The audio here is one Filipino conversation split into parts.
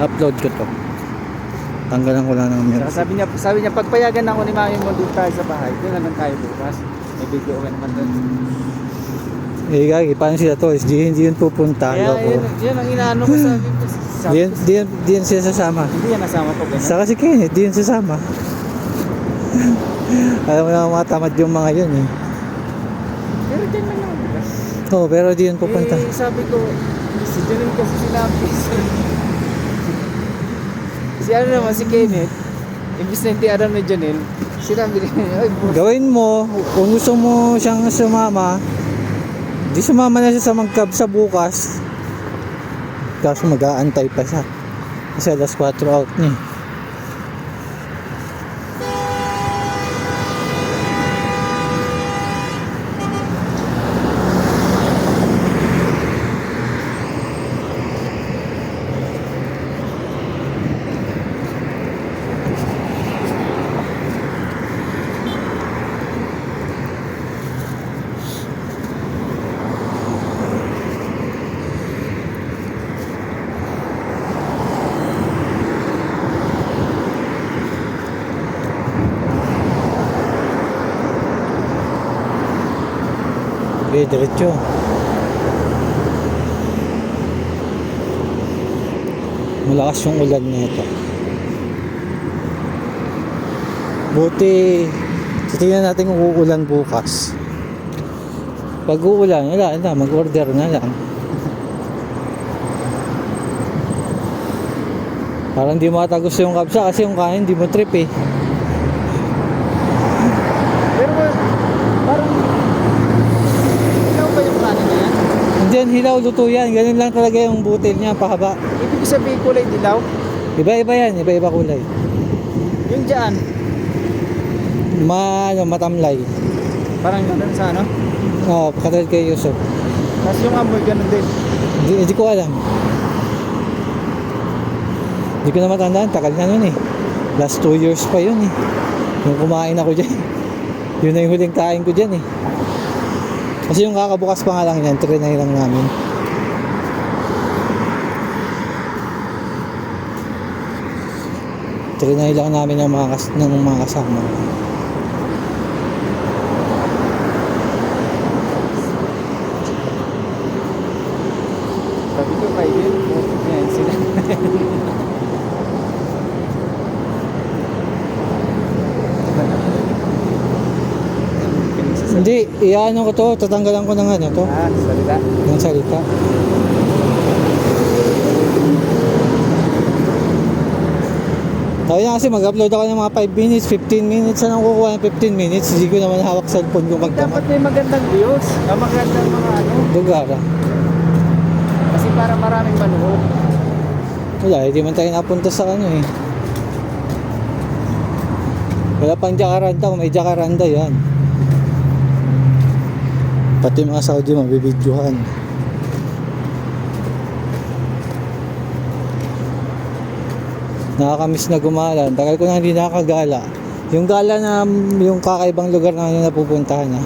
upload ko to tanggalan ko lang ng mirror sabi niya, sabi niya, pagpayagan ako ni Mami mo doon tayo sa bahay, doon naman tayo bukas. May video ka naman doon. eh gagi paano sila to is di, hindi yun pupunta Kaya loko yun, yun ang inaano ko sa akin. di, yun- di, yun- di yun sila sasama Hindi yan nasama ko gano'n. Saka si Kenneth, di yun sasama. Alam mo na mga tamad yung mga yun eh. Pero dyan lang di ba? Oo, pero di yun pupunta. Eh, sabi ko, si Janine kasi sinabi. si ano naman, si Kenneth, imbis na hindi alam ni Janine, sinabi niya, ay, boss, Gawin mo, kung gusto mo siyang sumama, di sumama na siya sa magkab sa bukas. Kaso mag-aantay pa siya. Kasi alas 4 out niya. Okay, diretso. Malakas yung ulan nito. Buti, titingnan natin kung uulan bukas. Pag uulan, wala na, mag-order na lang. Parang di matagos yung kapsa kasi yung kain di mo trip eh. pero parang, ikaw ba yung kanin na yan? Hilaw, luto yan. Ganun lang talaga yung butil niya, pahaba. Ibig sabihin kulay dilaw? Iba-iba yan, iba-iba kulay. Yung dyan, Ma, ano, matamlay. parang ganun sa ano? Oo, oh, katulad kay Yusuf. Tapos yung amoy ganun din. Hindi, hindi ko alam. Hindi ko na matandaan, tagal na nun eh. Last two years pa yun eh. Nung kumain ako dyan. yun na yung huling kain ko dyan eh. Kasi yung kakabukas pa nga lang yan, trinay lang namin. Trinay lang namin ng mga, ng mga kasama. Sabi ko kay Bill, yan sila. Hindi, iano ko to, tatanggalan ko ng ano to, Ah, salita. ng salita. Sabi na kasi mag-upload ako ng mga 5 minutes, 15 minutes. Saan ako kukuha ng 15 minutes? Hindi ko naman hawak cellphone ko Dapat magdamag. may magandang views. Ah, magandang mga ano. Lugar ah. Kasi para maraming manood. Wala, hindi man tayo napunta sa ano eh. Wala pang Jacaranda, kung may Jacaranda yan. Pati mga Saudi mabibidyohan. Nakakamiss na gumala. Tagal ko na hindi nakakagala. Yung gala na yung kakaibang lugar na ano napupuntahan na.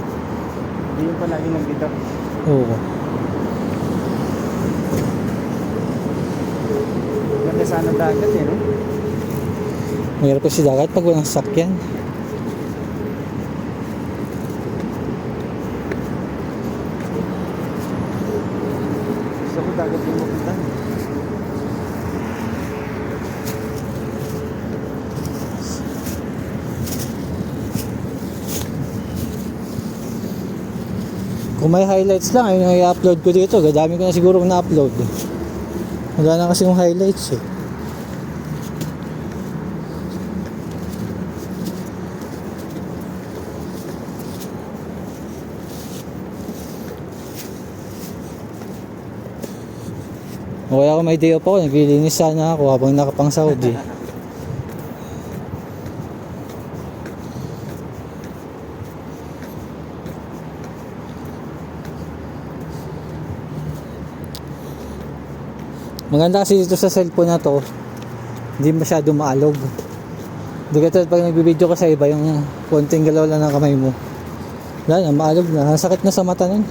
Hindi yung palagi nandito. Oo. Ganda sana dagat eh, no? Mayroon pa si dagat pag walang sakyan. Dagat yung mapunta. Kung may highlights lang, ayun yung i-upload ko dito. Gadami ko na siguro na-upload. Wala na kasi yung highlights eh. O kaya kung may day off ako, naglilinis sana ako habang nakapang Saudi. Maganda kasi dito sa cellphone na to, hindi masyado maalog. Hindi ka pag nagbibideo ka sa iba, yung konting galaw lang ng kamay mo. Wala na, maalog na. Sakit na sa mata nun.